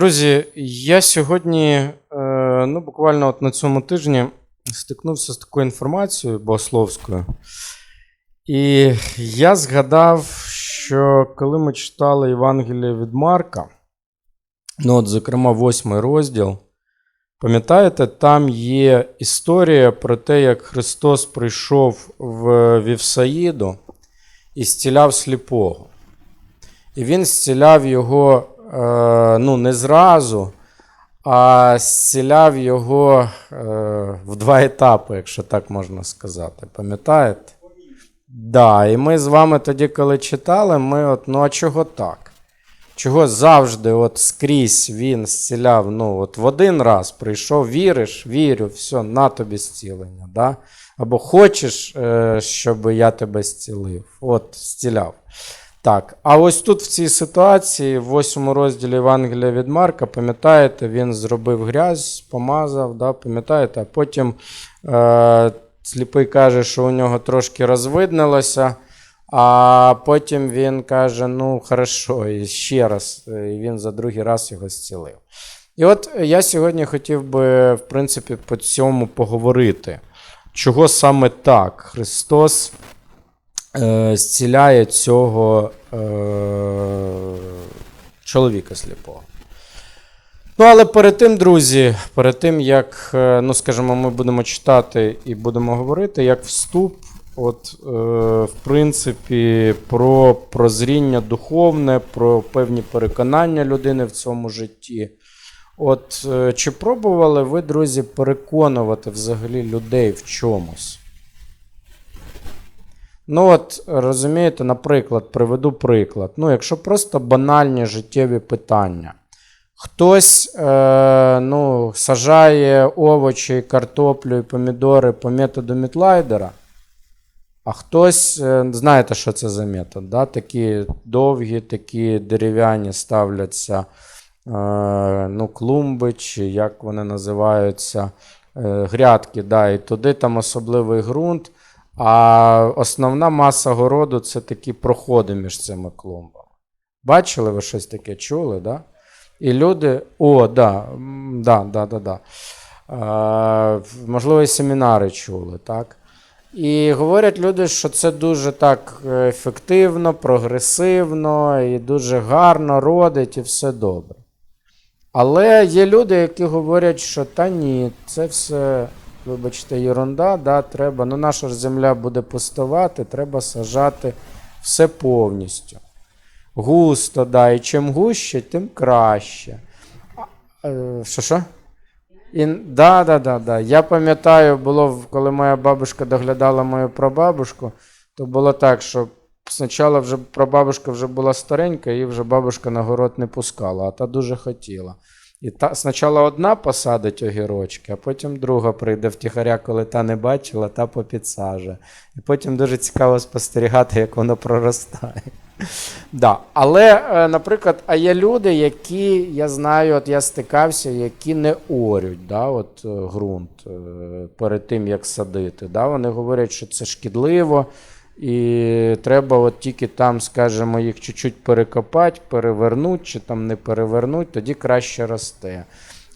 Друзі, я сьогодні, е, ну буквально от на цьому тижні, стикнувся з такою інформацією богословською. І я згадав, що коли ми читали Євангеліє від Марка, ну от, зокрема, восьмий розділ, пам'ятаєте, там є історія про те, як Христос прийшов в Вівсаїду і зціляв сліпого. І він зціляв його ну, не зразу, а зціляв його е, в два етапи, якщо так можна сказати. Пам'ятаєте? Да, і ми з вами тоді, коли читали, ми от, ну а чого так? Чого завжди от скрізь він зціляв, ну, от в один раз прийшов, віриш, вірю, все, на тобі зцілення. Да? Або хочеш, е, щоб я тебе зцілив. От, зціляв. Так, а ось тут в цій ситуації, в восьмому розділі Євангелія від Марка, пам'ятаєте, він зробив грязь, помазав, да, пам'ятаєте, а потім е, сліпий каже, що у нього трошки розвиднилося, а потім він каже: ну, хорошо, і ще раз, і він за другий раз його зцілив. І от я сьогодні хотів би, в принципі, по цьому поговорити. Чого саме так Христос е, зціляє цього е, чоловіка сліпого. Ну, але перед тим, друзі, перед тим, як, е, ну, скажімо, ми будемо читати і будемо говорити, як вступ, от, е, в принципі, про прозріння духовне, про певні переконання людини в цьому житті. От, е, чи пробували ви, друзі, переконувати взагалі людей в чомусь? Ну, от розумієте, наприклад, приведу приклад. Ну, якщо просто банальні життєві питання. Хтось е, ну, сажає овочі, картоплю і помідори по методу Мітлайдера, а хтось, е, знаєте, що це за метод? Да? Такі довгі, такі дерев'яні ставляться е, ну, клумби, чи як вони називаються, е, грядки, да, і туди там особливий ґрунт. А основна маса городу це такі проходи між цими клумбами. Бачили ви щось таке, чули, да? І люди. О, да, да, да, да, да. Е, можливо, і семінари чули, так? І говорять люди, що це дуже так ефективно, прогресивно і дуже гарно родить, і все добре. Але є люди, які говорять, що та ні, це все, вибачте, ерунда, да, треба. Ну, наша ж земля буде пустувати, треба сажати все повністю. Густо, да, і чим гуще, тим краще. Е, Що що? І, да, да, да, да. Я пам'ятаю, було, коли моя бабушка доглядала мою прабабушку, то було так, що спочатку вже прабабушка вже була старенька, її вже бабушка на город не пускала, а та дуже хотіла. І та спочатку одна посадить огірочки, а потім друга прийде втіхаря, коли та не бачила, та попідсаже. І потім дуже цікаво спостерігати, як воно проростає. Да. Але, е, наприклад, а є люди, які, я знаю, от я стикався, які не орють да, от, е, ґрунт е, перед тим, як садити. Да. Вони говорять, що це шкідливо, і треба от тільки там, скажімо, їх чуть-чуть перекопати, перевернути, чи там не перевернути, тоді краще росте.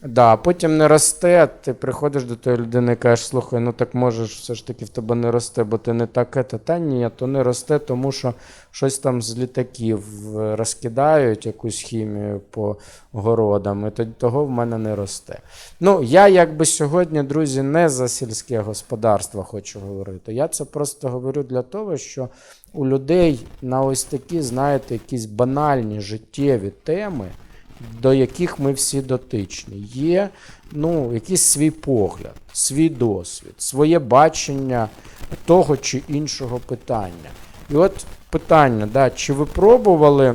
Да, потім не росте, ти приходиш до тої людини і кажеш, слухай, ну так може все ж таки в тебе не росте, бо ти не так ета. Та ні, то не росте, тому що щось там з літаків е, розкидають якусь хімію по городам, і тоді того в мене не росте. Ну, я якби сьогодні, друзі, не за сільське господарство хочу говорити. Я це просто говорю для того, що у людей на ось такі, знаєте, якісь банальні життєві теми до яких ми всі дотичні. Є ну, якийсь свій погляд, свій досвід, своє бачення того чи іншого питання. І от питання, да, чи ви пробували,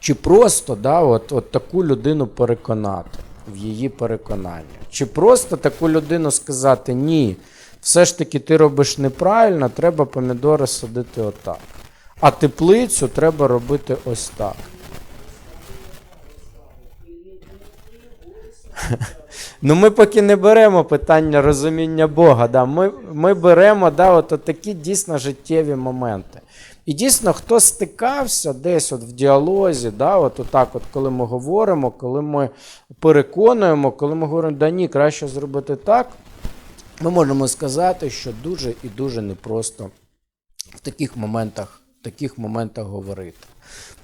чи просто да, от, от таку людину переконати в її переконання? Чи просто таку людину сказати ні, все ж таки ти робиш неправильно, треба помідори садити отак. А теплицю треба робити ось так. Ну, ми поки не беремо питання розуміння Бога. Да. Ми, ми беремо да, от, от такі дійсно життєві моменти. І дійсно, хто стикався десь от в діалозі, да, от отак, от, коли ми говоримо, коли ми переконуємо, коли ми говоримо, да ні, краще зробити так, ми можемо сказати, що дуже і дуже непросто в таких моментах, в таких моментах говорити.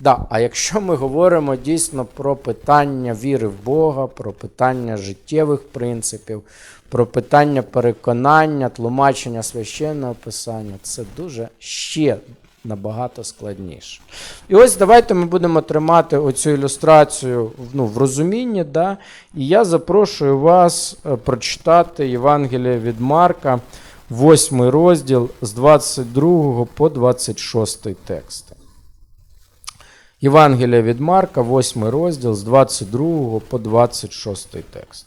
Да, а якщо ми говоримо дійсно про питання віри в Бога, про питання життєвих принципів, про питання переконання, тлумачення священного писання, це дуже ще набагато складніше. І ось давайте ми будемо тримати оцю ілюстрацію ну, в розумінні. Да? І я запрошую вас е, прочитати Євангеліє від Марка, 8 розділ з 22 по 26 тексти. Євангелія від Марка, 8 розділ з 22 по 26 текст.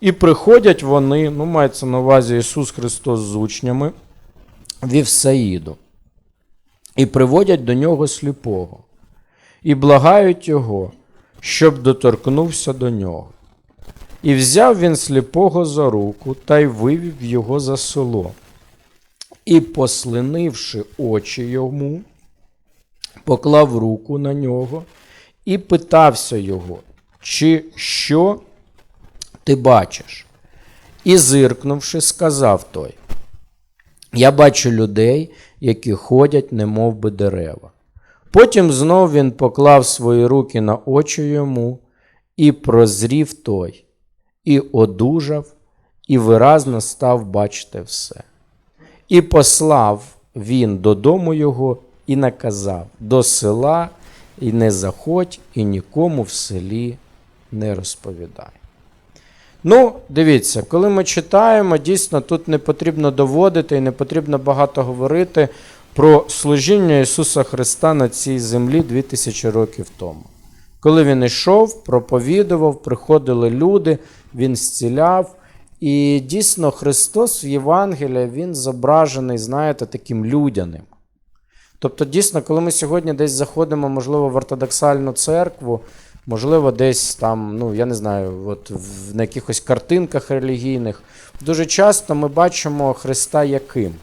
І приходять вони, ну, мається на увазі Ісус Христос з учнями, в Івсаїду, і приводять до нього сліпого, і благають його, щоб доторкнувся до нього. І взяв він сліпого за руку та й вивів його за село. І, послинивши очі йому, поклав руку на нього і питався його, чи що ти бачиш? І зиркнувши, сказав той: Я бачу людей, які ходять, немов би дерева. Потім знов він поклав свої руки на очі йому, і прозрів той, і одужав, і виразно став бачити все. І послав він додому його і наказав до села, і не заходь, і нікому в селі не розповідай. Ну, дивіться, коли ми читаємо, дійсно тут не потрібно доводити і не потрібно багато говорити про служіння Ісуса Христа на цій землі 2000 років тому. Коли він йшов, проповідував, приходили люди, він зціляв. І дійсно Христос в Євангелії він зображений, знаєте, таким людяним. Тобто, дійсно, коли ми сьогодні десь заходимо, можливо, в ортодоксальну церкву, можливо, десь там, ну я не знаю, от в, на якихось картинках релігійних, дуже часто ми бачимо Христа яким?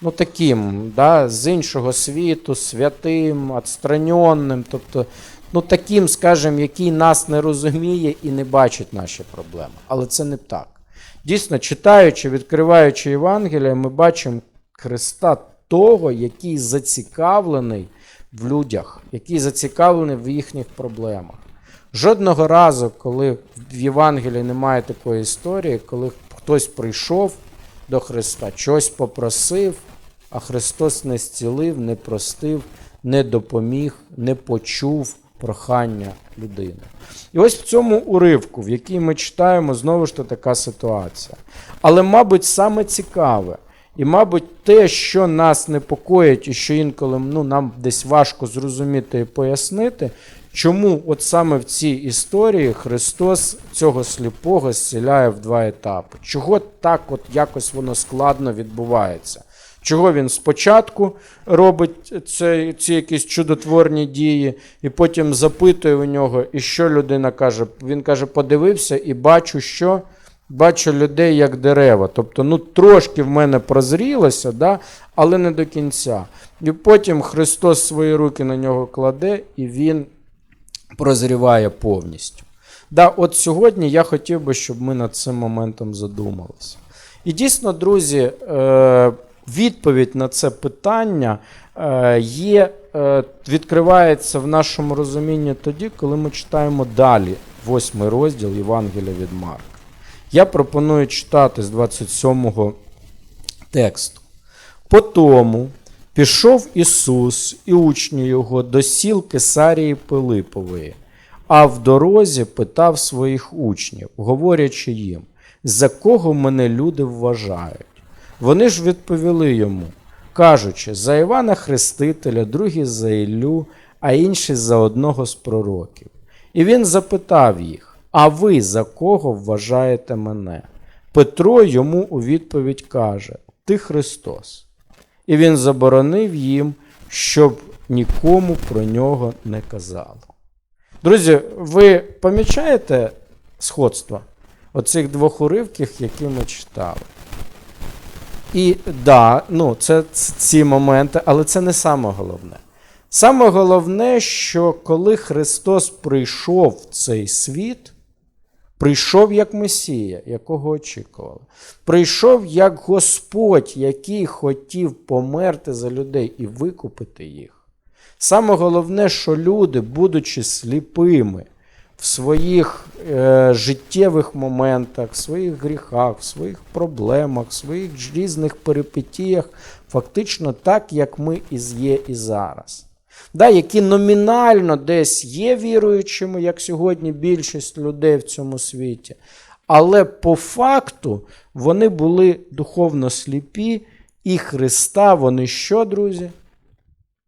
Ну, таким, да, з іншого світу, святим, відстраненним, тобто, ну, таким, скажімо, який нас не розуміє і не бачить наші проблеми. Але це не так. Дійсно, читаючи, відкриваючи Євангелія, ми бачимо Христа того, який зацікавлений в людях, який зацікавлений в їхніх проблемах. Жодного разу, коли в Євангелії немає такої історії, коли хтось прийшов до Христа, щось попросив, а Христос не зцілив, не простив, не допоміг, не почув прохання людини. І ось в цьому уривку, в який ми читаємо, знову ж то така ситуація. Але, мабуть, саме цікаве, і, мабуть, те, що нас непокоїть, і що інколи ну, нам десь важко зрозуміти і пояснити, чому от саме в цій історії Христос цього сліпого зціляє в два етапи. Чого так от якось воно складно відбувається? Чого він спочатку робить це, ці якісь чудотворні дії, і потім запитує у нього, і що людина каже? Він каже: подивився і бачу, що бачу людей як дерева. Тобто, ну трошки в мене прозрілося, да, але не до кінця. І потім Христос свої руки на нього кладе, і він прозріває повністю. Да, От сьогодні я хотів би, щоб ми над цим моментом задумалися. І дійсно, друзі, е, відповідь на це питання е, є, е, відкривається в нашому розумінні тоді, коли ми читаємо далі восьмий розділ Євангелія від Марка. Я пропоную читати з 27 тексту. Потому пішов Ісус і учні його до сіл Кесарії Пилипової, а в дорозі питав своїх учнів, говорячи їм, за кого мене люди вважають. Вони ж відповіли йому, кажучи, за Івана Хрестителя, другі за Іллю, а інші за одного з пророків. І він запитав їх: А ви за кого вважаєте мене? Петро йому у відповідь каже: Ти Христос. І він заборонив їм, щоб нікому про нього не казали. Друзі, ви помічаєте сходство оцих двох уривків, які ми читали? І да, ну, це ці моменти, але це не саме головне. Саме головне, що коли Христос прийшов в цей світ, прийшов як Месія, якого очікували. Прийшов як Господь, який хотів померти за людей і викупити їх. Саме головне, що люди, будучи сліпими в своїх е, життєвих моментах, в своїх гріхах, в своїх проблемах, в своїх різних перипетіях, фактично так, як ми і є і зараз. Да, які номінально десь є віруючими, як сьогодні більшість людей в цьому світі, але по факту вони були духовно сліпі, і Христа вони що, друзі?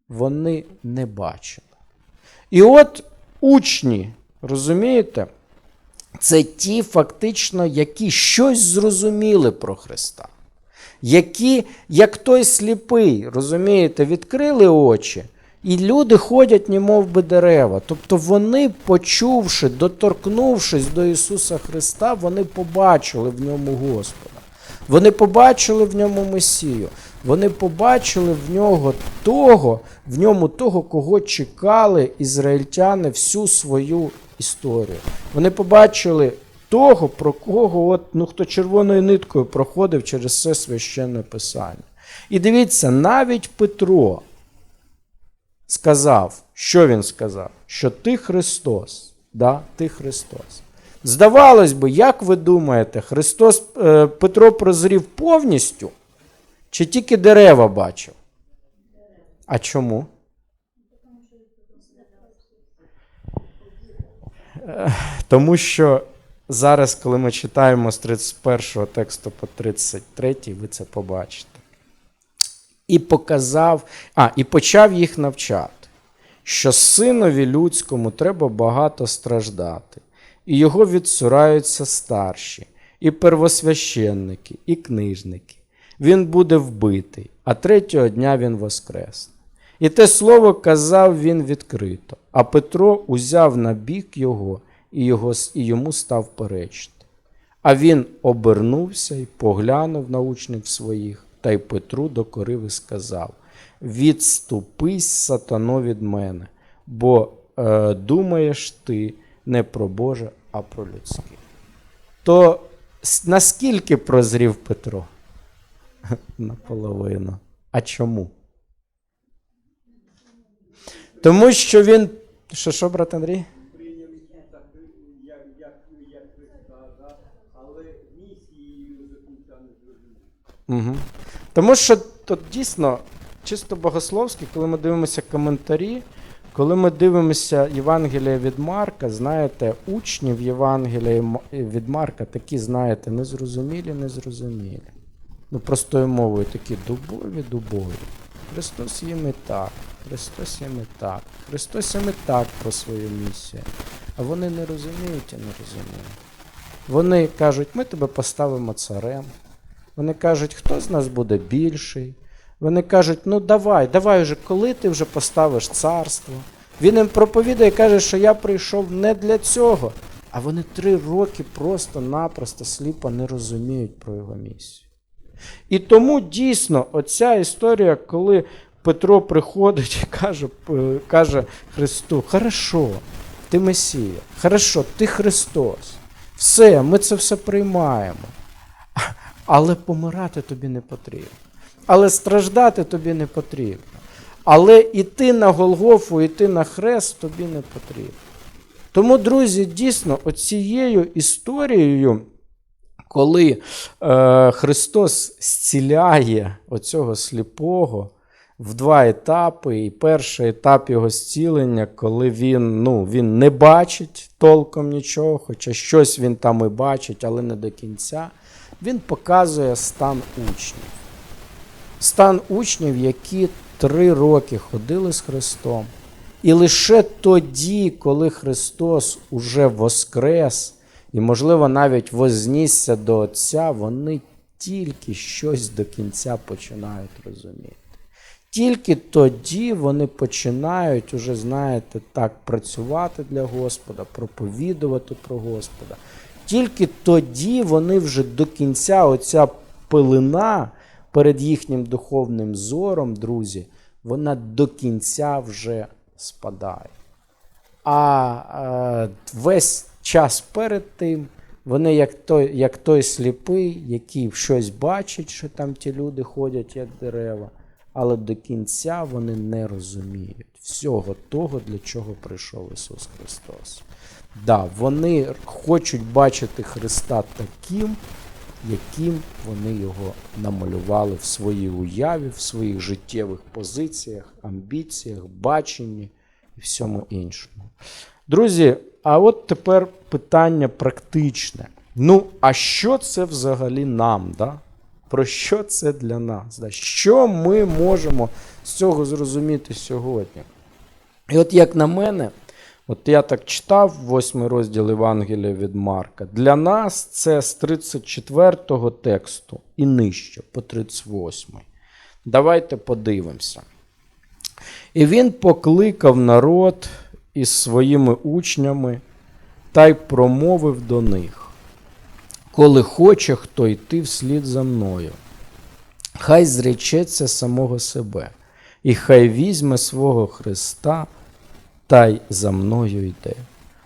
Вони не бачили. І от учні, розумієте, це ті фактично, які щось зрозуміли про Христа. Які, як той сліпий, розумієте, відкрили очі, і люди ходять, немов би дерева. Тобто вони, почувши, доторкнувшись до Ісуса Христа, вони побачили в ньому Господа. Вони побачили в ньому Месію. Вони побачили в нього того, в ньому того, кого чекали ізраїльтяни всю свою історію. Вони побачили того, про кого, от, ну, хто червоною ниткою проходив через це священне писання. І дивіться, навіть Петро сказав, що він сказав? Що ти Христос. Да? Ти Христос. Здавалось би, як ви думаєте, Христос е, Петро прозрів повністю, чи тільки дерева бачив? А чому? Е, Тому що зараз, коли ми читаємо з 31 тексту по 33, ви це побачите. І показав, а, і почав їх навчати, що синові людському треба багато страждати, і його відсураються старші, і первосвященники, і книжники. Він буде вбитий, а третього дня він воскресне. І те слово казав він відкрито, а Петро узяв на бік його, і, його, і йому став перечити. А він обернувся і поглянув на учнів своїх, та й Петру докорив і сказав: Відступись, сатано, від мене, бо е, думаєш ти не про Боже, а про людське. То наскільки прозрів Петро? Наполовину. А чому? Тому що він. Що, що, брат Андрій? Угу. Тому що тут дійсно чисто богословськи, коли ми дивимося коментарі, коли ми дивимося Євангелія від Марка, знаєте, учнів Євангелія від Марка такі, знаєте, незрозумілі, незрозумілі. Ну, простою мовою такі дубові, дубові. Христос їм і так, Христос їм і так, Христос їм і так про свою місію. А вони не розуміють і не розуміють. Вони кажуть, ми тебе поставимо царем. Вони кажуть, хто з нас буде більший. Вони кажуть, ну давай, давай вже, коли ти вже поставиш царство. Він їм проповідає і каже, що я прийшов не для цього. А вони три роки просто-напросто сліпо не розуміють про його місію. І тому дійсно оця історія, коли Петро приходить і каже, каже Христу: Хорошо, ти Месія, хорошо, ти Христос. Все, ми це все приймаємо. Але помирати тобі не потрібно. Але страждати тобі не потрібно. Але іти на Голгофу, іти на хрест тобі не потрібно. Тому, друзі, дійсно, оцією історією, коли е, Христос зціляє оцього сліпого в два етапи, і перший етап його зцілення, коли він, ну, він не бачить толком нічого, хоча щось він там і бачить, але не до кінця, він показує стан учнів. Стан учнів, які три роки ходили з Христом. І лише тоді, коли Христос уже воскрес, і, можливо, навіть вознісся до Отця, вони тільки щось до кінця починають розуміти. Тільки тоді вони починають уже, знаєте, так працювати для Господа, проповідувати про Господа. Тільки тоді вони вже до кінця, оця пилина, перед їхнім духовним зором, друзі, вона до кінця вже спадає. А е, весь час перед тим вони, як той, як той сліпий, який щось бачить, що там ті люди ходять, як дерева, але до кінця вони не розуміють всього того, для чого прийшов Ісус Христос. Да, вони хочуть бачити Христа таким, яким вони його намалювали в своїй уяві, в своїх життєвих позиціях, амбіціях, баченні і всьому іншому. Друзі, а от тепер питання практичне. Ну, а що це взагалі нам? Да? Про що це для нас? Да? Що ми можемо з цього зрозуміти сьогодні? І от як на мене, от я так читав восьмий розділ Євангелія від Марка. Для нас це з 34 тексту і нижче, по 38. Давайте подивимося. І він покликав народ із своїми учнями та й промовив до них: Коли хоче хто йти вслід за мною, хай зречеться самого себе, і хай візьме свого Христа та й за мною йде.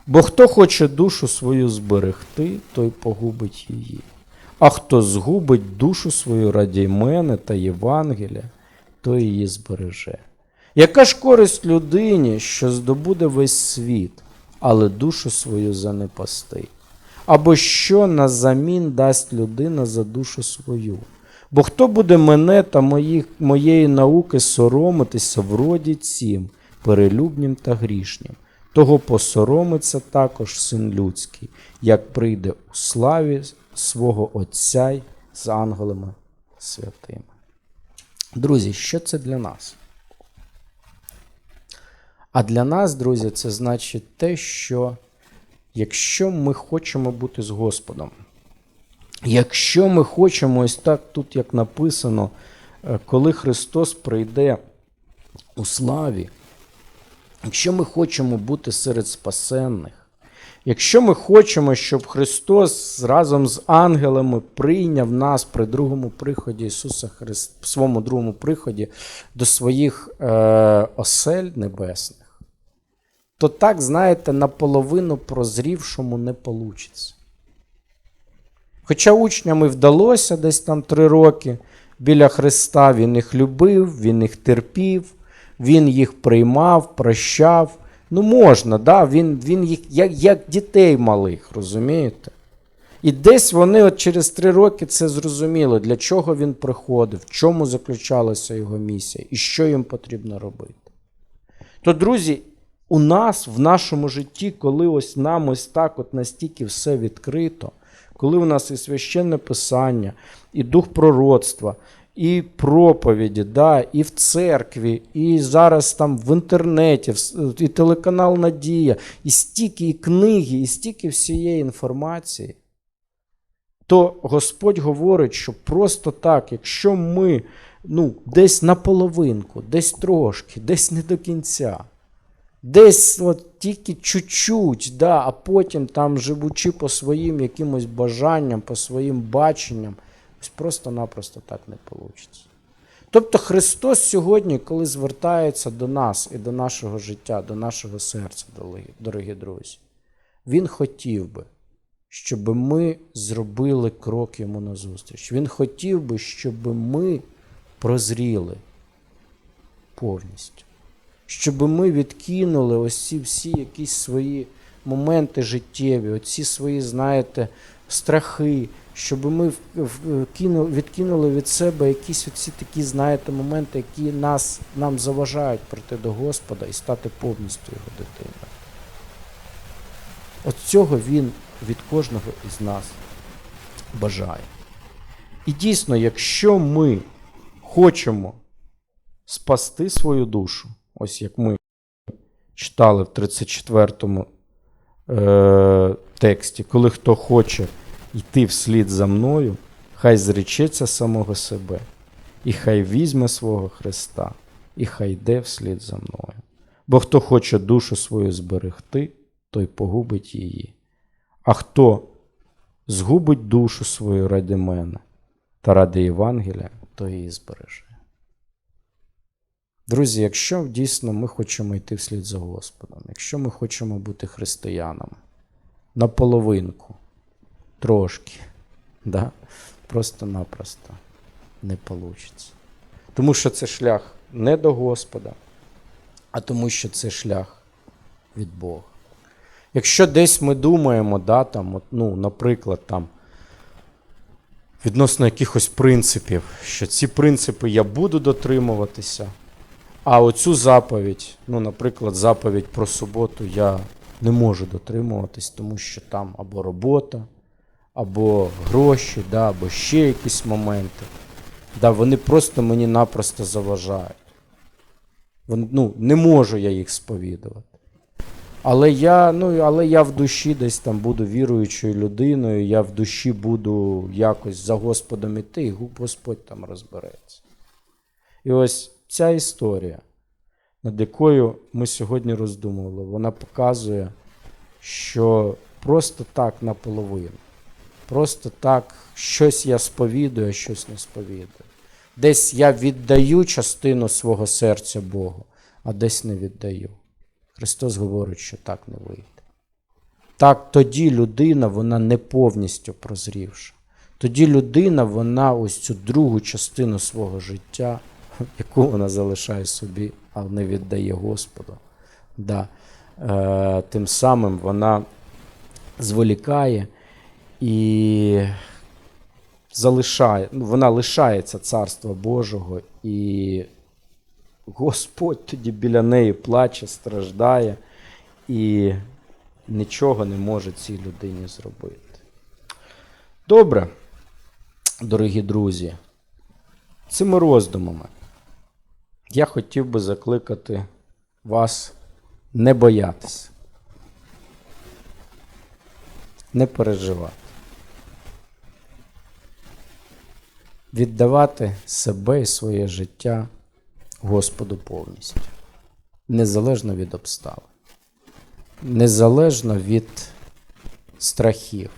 Бо хто хоче душу свою зберегти, той погубить її. А хто згубить душу свою раді мене та Євангелія, той її збереже. Яка ж користь людині, що здобуде весь світ, але душу свою занепастить? Або що назамін дасть людина за душу свою? Бо хто буде мене та моїх, моєї науки соромитися в роді цім, перелюбнім та грішнім, того посоромиться також син людський, як прийде у славі свого Отця й з ангелами святими. Друзі, що це для нас? А для нас, друзі, це значить те, що якщо ми хочемо бути з Господом, якщо ми хочемо, ось так тут як написано, е, коли Христос прийде у славі, якщо ми хочемо бути серед спасенних, якщо ми хочемо, щоб Христос разом з ангелами прийняв нас при другому приході Ісуса Христа, своєму другому приході до своїх е, осель небесних, то так, знаєте, наполовину прозрівшому не вийде. Хоча учням і вдалося десь там три роки біля Христа, Він їх любив, Він їх терпів, Він їх приймав, прощав. Ну, можна, да? він, він їх як, як дітей малих, розумієте? І десь вони от через три роки це зрозуміли, для чого він приходив, в чому заключалася його місія і що їм потрібно робити. То, друзі, у нас в нашому житті, коли ось нам ось так от настільки все відкрито, коли у нас і священне писання, і дух пророцтва, і проповіді, да, і в церкві, і зараз там в інтернеті, і телеканал Надія, і стільки і книги, і стільки всієї інформації, то Господь говорить, що просто так, якщо ми ну, десь наполовинку, десь трошки, десь не до кінця, десь от тільки чуть-чуть, да, а потім там живучи по своїм якимось бажанням, по своїм баченням, просто-напросто так не вийде. Тобто Христос сьогодні, коли звертається до нас і до нашого життя, до нашого серця, дорогі, друзі, Він хотів би, щоб ми зробили крок йому назустріч. Він хотів би, щоб ми прозріли повністю. Щоб ми відкинули ось ці всі якісь свої моменти життєві, оці свої, знаєте, страхи, щоб ми відкинули від себе якісь оці такі, знаєте, моменти, які нас, нам заважають прийти до Господа і стати повністю його дитиною. От цього він від кожного із нас бажає. І дійсно, якщо ми хочемо спасти свою душу, ось як ми читали в 34-му е, тексті, коли хто хоче йти вслід за мною, хай зречеться самого себе, і хай візьме свого Христа, і хай йде вслід за мною. Бо хто хоче душу свою зберегти, той погубить її. А хто згубить душу свою ради мене та ради Євангелія, той її збереже. Друзі, якщо дійсно ми хочемо йти вслід за Господом, якщо ми хочемо бути християнами, наполовинку, трошки, да? просто-напросто не вийде. Тому що це шлях не до Господа, а тому, що це шлях від Бога. Якщо десь ми думаємо, да, там, от, ну, наприклад, там, відносно якихось принципів, що ці принципи я буду дотримуватися, а оцю заповідь, ну, наприклад, заповідь про суботу я не можу дотримуватись, тому що там або робота, або гроші, да, або ще якісь моменти. Да, вони просто мені напросто заважають. Вони, ну, не можу я їх сповідувати. Але я, ну, але я в душі десь там буду віруючою людиною, я в душі буду якось за Господом іти, і Господь там розбереться. І ось ця історія, над якою ми сьогодні роздумували, вона показує, що просто так наполовину. Просто так щось я сповідую, а щось не сповідую. Десь я віддаю частину свого серця Богу, а десь не віддаю. Христос говорить, що так не вийде. Так тоді людина, вона не повністю прозрівша. Тоді людина, вона ось цю другу частину свого життя, яку вона залишає собі, а не віддає Господу. Да. Е, тим самим вона зволікає і залишає, ну, вона лишається Царства Божого, і Господь тоді біля неї плаче, страждає і нічого не може цій людині зробити. Добре, дорогі друзі, цими роздумами я хотів би закликати вас не боятися, не переживати. Віддавати себе і своє життя Господу повністю, незалежно від обставин, незалежно від страхів,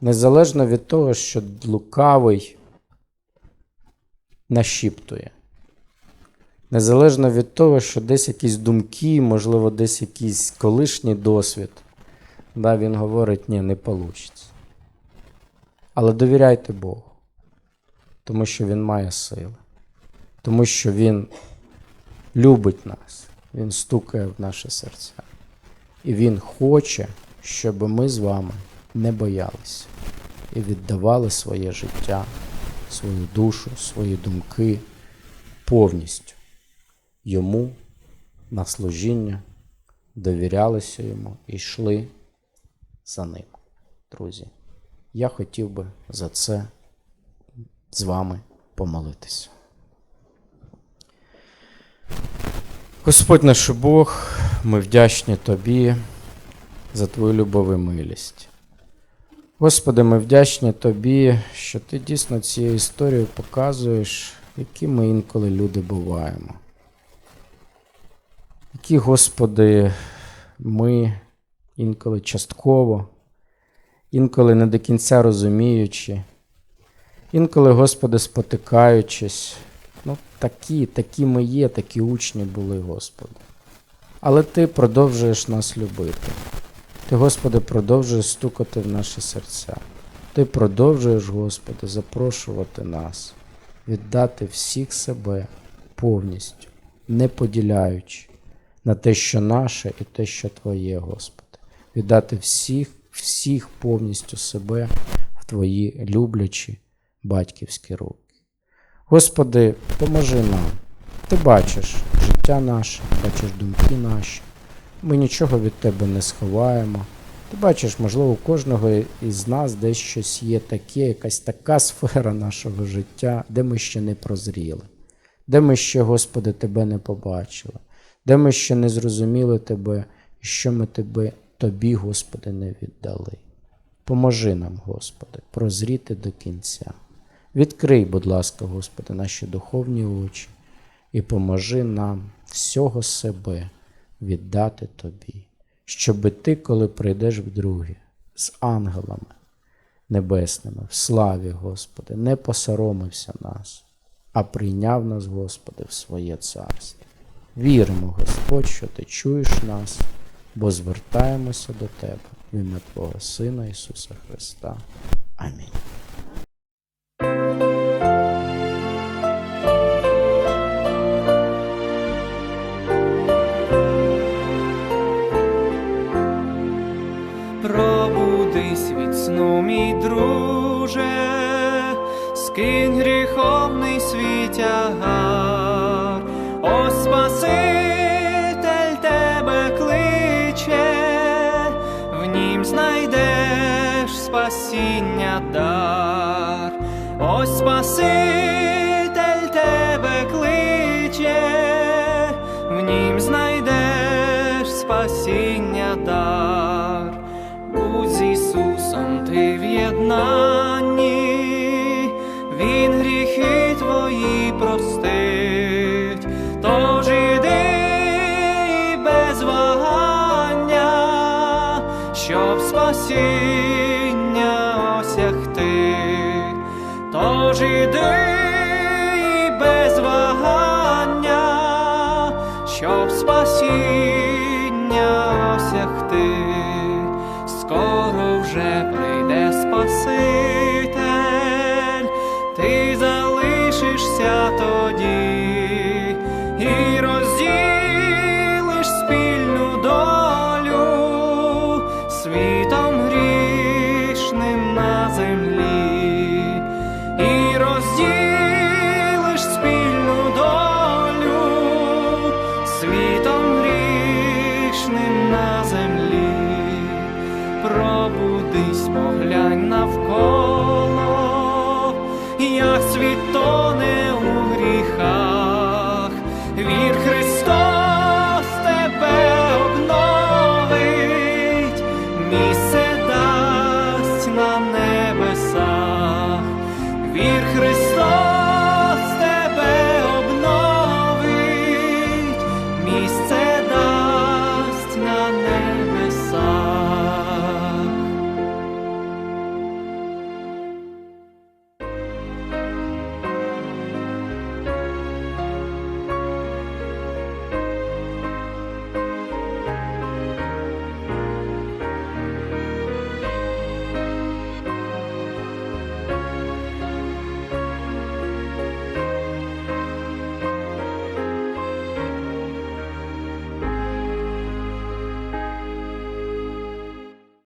незалежно від того, що лукавий нашіптує, незалежно від того, що десь якісь думки, можливо, десь якийсь колишній досвід, да, він говорить, ні, не вийде. Але довіряйте Богу, тому що Він має сили тому що Він любить нас, Він стукає в наші серця. І Він хоче, щоб ми з вами не боялися і віддавали своє життя, свою душу, свої думки повністю йому на служіння, довірялися йому і йшли за ним. Друзі, я хотів би за це з вами помолитися. Господь наш Бог, ми вдячні Тобі за Твою любов і милість. Господи, ми вдячні Тобі, що Ти дійсно цією історією показуєш, які ми інколи люди буваємо. Які, Господи, ми інколи частково, інколи не до кінця розуміючи, інколи, Господи, спотикаючись. Ну, такі, такі ми є, такі учні були, Господи. Але Ти продовжуєш нас любити. Ти, Господи, продовжуєш стукати в наші серця. Ти продовжуєш, Господи, запрошувати нас, віддати всіх себе повністю, не поділяючи на те, що наше, і те, що Твоє, Господи. Віддати всіх, всіх повністю себе в Твої люблячі батьківські руки. Господи, поможи нам. Ти бачиш життя наше, бачиш думки наші. Ми нічого від Тебе не сховаємо. Ти бачиш, можливо, у кожного із нас десь щось є таке, якась така сфера нашого життя, де ми ще не прозріли, де ми ще, Господи, Тебе не побачили, де ми ще не зрозуміли Тебе, і що ми тебе, Тобі, Господи, не віддали. Поможи нам, Господи, прозріти до кінця. Відкрий, будь ласка, Господи, наші духовні очі і поможи нам всього себе віддати Тобі, щоби Ти, коли прийдеш вдруге з ангелами, небесними, в славі, Господи, не посоромився нас, а прийняв нас, Господи, в своє царство. Віримо, Господь, що Ти чуєш нас, бо звертаємося до Тебе в ім'я Твого Сина Ісуса Христа. Амінь. Щоб спасіння осягти, тож іди без вагання, щоб спасіння осягти. Скоро вже прийде Спаситель,